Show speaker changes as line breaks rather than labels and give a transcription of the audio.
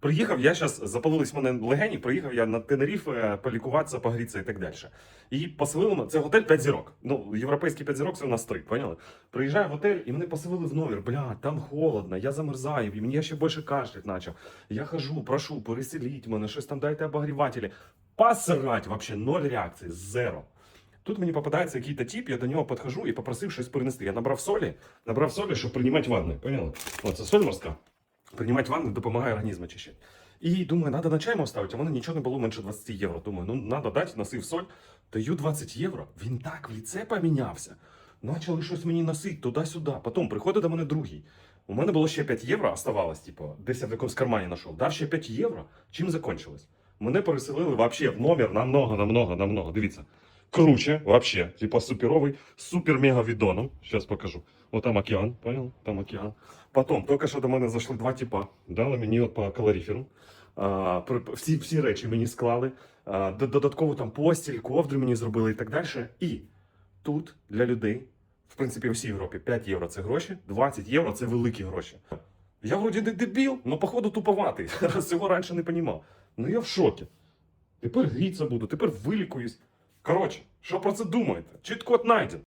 приїхав я зараз, запалились в мене легені, приїхав я на Тенеріф е, полікуватися, погрітися і так далі. І поселили мене, це готель 5 зірок. Ну, європейський 5 зірок це у нас 3, поняли? Приїжджаю в готель і мене поселили в номер. Бля, там холодно, я замерзаю, і мені ще більше кашлять почав. Я хожу, прошу, переселіть мене, щось там дайте обогрівателі. Посрать, вообще ноль реакції, зеро. Тут мені попадається якийсь тип, я до нього підхожу і попросив щось принести. Я набрав солі, набрав солі, щоб приймати ванни. Поняли? Оце соль морська. Приймати ванни допомагає організм очищати. І думаю, треба на чайм оставити, а в мене нічого не було менше 20 євро. Думаю, ну треба дати, носив соль, даю 20 євро. Він так в ліце помінявся. Почали щось мені носити туди-сюди. Потім приходить до мене другий. У мене було ще 5 євро, оставалось, типу, десь я в якомусь кармані знайшов. Дав ще 5 євро. Чим закончилось? Мене переселили вообще в номер намного, намного, намного. Дивіться. Круче, вообще. Типа суперовий, супер-мега відоном. Сейчас покажу. Вот там океан, понял? Там океан. Потім, тільки що до мене зайшли два типа. Дали мені по калоріферу. А, всі, всі речі мені склали. А, додатково там постіль, ковдри мені зробили і так далі. І тут для людей, в принципі, в всій Європі 5 євро це гроші, 20 євро це великі гроші. Я вроді не дебіл, але походу туповатий. Цього раніше не понімав. Ну я в шокі. Тепер гріться буду, тепер вилікуюсь. Коротше, що про це думаєте? Чітко от найден.